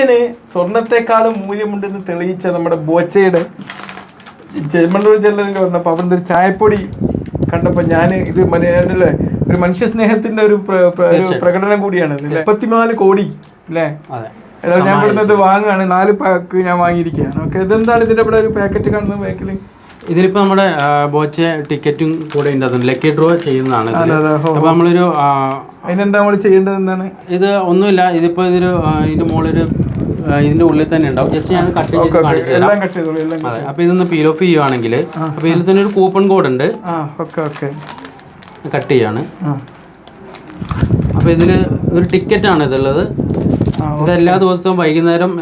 മനുഷ്യന് സ്വർണത്തെക്കാളും മൂല്യമുണ്ടെന്ന് തെളിയിച്ച നമ്മുടെ ബോച്ചയുടെ ചെമ്മണ്ണൂർ ജില്ലയിൽ വന്നപ്പോൾ അവിടുന്ന് ഒരു ചായപ്പൊടി കണ്ടപ്പോൾ ഞാൻ ഇത് മലയാളത്തിലെ ഒരു മനുഷ്യ സ്നേഹത്തിന്റെ ഒരു പ്ര- പ്ര- ഒരു പ്രകടനം കൂടിയാണ്? മുപ്പത്തിനാല് കോടി അല്ലേ? അതെ. ഞാൻ ഇവിടുന്ന് ഇത് വാങ്ങുകയാണ് നാല് പാക്ക് ഞാൻ വാങ്ങിയിരിക്കുകയാണ്. ഓക്കെ ഇതെന്താണ് ഇതിന്റെ ഇവിടെ ഒരു പാക്കറ്റ് കാണുന്നത് ബാക്കിൽ ഇതിലിപ്പോ നമ്മുടെ ബോച്ച ടിക്കറ്റും കൂടെ ഉണ്ട് ലക്കി ഡ്രോ ചെയ്യുന്നതാണ് അപ്പൊ നമ്മളൊരു അതിനെന്താ നമ്മൾ ചെയ്യേണ്ടത് എന്താണ്? ഇത് ഒന്നുമില്ല. ഇതിപ്പോ ഇതൊരു ഇതിന്റെ മുകളിലൊരു ആ, ഇതിന്റെ ഉള്ളിൽ തന്നെ ഉണ്ടാവും. ജസ്റ്റ് ഞാൻ കട്ട് ചെയ്ത് കാണിച്ചു തരാം. അതെ ഇതൊന്ന് പീൽ ഓഫ് ചെയ്യുവാണെങ്കിൽ അപ്പൊ ഇതിൽ തന്നെ ഒരു കൂപ്പൺ കോഡ് ഉണ്ട്. കട്ട് ചെയ്യാണ്. അപ്പൊ ഇതിൽ ഒരു ടിക്കറ്റ് ആണ് ഇതുള്ളത്. ഇത് എല്ലാ ദിവസവും വൈകുന്നേരം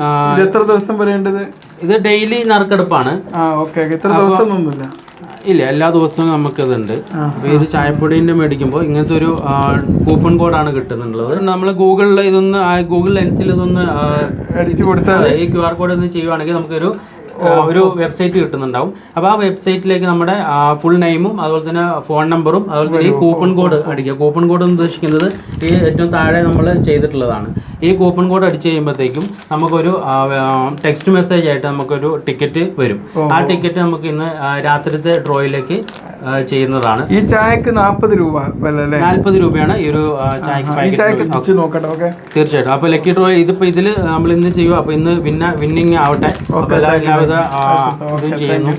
എത്ര ദിവസം വരേണ്ടത് ഇത് ഡെയിലി നറുക്കെടുപ്പാണ്. എത്ര ദിവസം ഒന്നുമില്ല ഇല്ല എല്ലാ ദിവസവും നമുക്കിതുണ്ട്. അപ്പോൾ ഇത് ചായപ്പൊടീന്റെ മേടിക്കുമ്പോൾ ഇങ്ങനത്തെ ഒരു കൂപ്പൺ കോഡാണ് കിട്ടുന്നുള്ളത്. നമ്മൾ ഗൂഗിളിൽ ഇതൊന്ന് ഗൂഗിൾ ലെൻസിൽ ഇതൊന്ന് അടിച്ചു കൊടുത്താൽ ഈ ക്യു ആർ കോഡ് ഒന്ന് ചെയ്യുവാണെങ്കിൽ നമുക്കൊരു ഒരു വെബ്സൈറ്റ് കിട്ടുന്നുണ്ടാവും. അപ്പോൾ ആ വെബ്സൈറ്റിലേക്ക് നമ്മുടെ ഫുൾ നെയിമും അതുപോലെ തന്നെ ഫോൺ നമ്പറും അതുപോലെ തന്നെ ഈ കൂപ്പൺ കോഡ് അടിക്കുക. കൂപ്പൺ കോഡ് എന്ന് ഉദ്ദേശിക്കുന്നത് ഈ ഏറ്റവും താഴെ നമ്മൾ ചെയ്തിട്ടുള്ളതാണ്. ഈ കൂപ്പൺ കോഡ് അടിച്ച് കഴിയുമ്പോഴത്തേക്കും നമുക്കൊരു ടെക്സ്റ്റ് മെസ്സേജ് ആയിട്ട് നമുക്കൊരു ടിക്കറ്റ് വരും. ആ ടിക്കറ്റ് നമുക്ക് ഇന്ന് രാത്രിത്തെ ഡ്രോയിലേക്ക് ചെയ്യുന്നതാണ്. ഈ ചായക്ക് നാൽപ്പത് രൂപ നാൽപ്പത് രൂപയാണ് ഈ ഒരു ചായക്ക് നോക്കട്ടെ ഓക്കെ? തീർച്ചയായിട്ടും. അപ്പോൾ ലക്കി ഡ്രോ ഇതിപ്പോ ഇതിൽ നമ്മൾ ഇന്ന് ചെയ്യുക അപ്പോൾ ഇന്ന് വിന്ന വിന്നിങ് ആവട്ടെ. അപ്പോൾ ആ, ഇതും ചെയ്യുന്നു.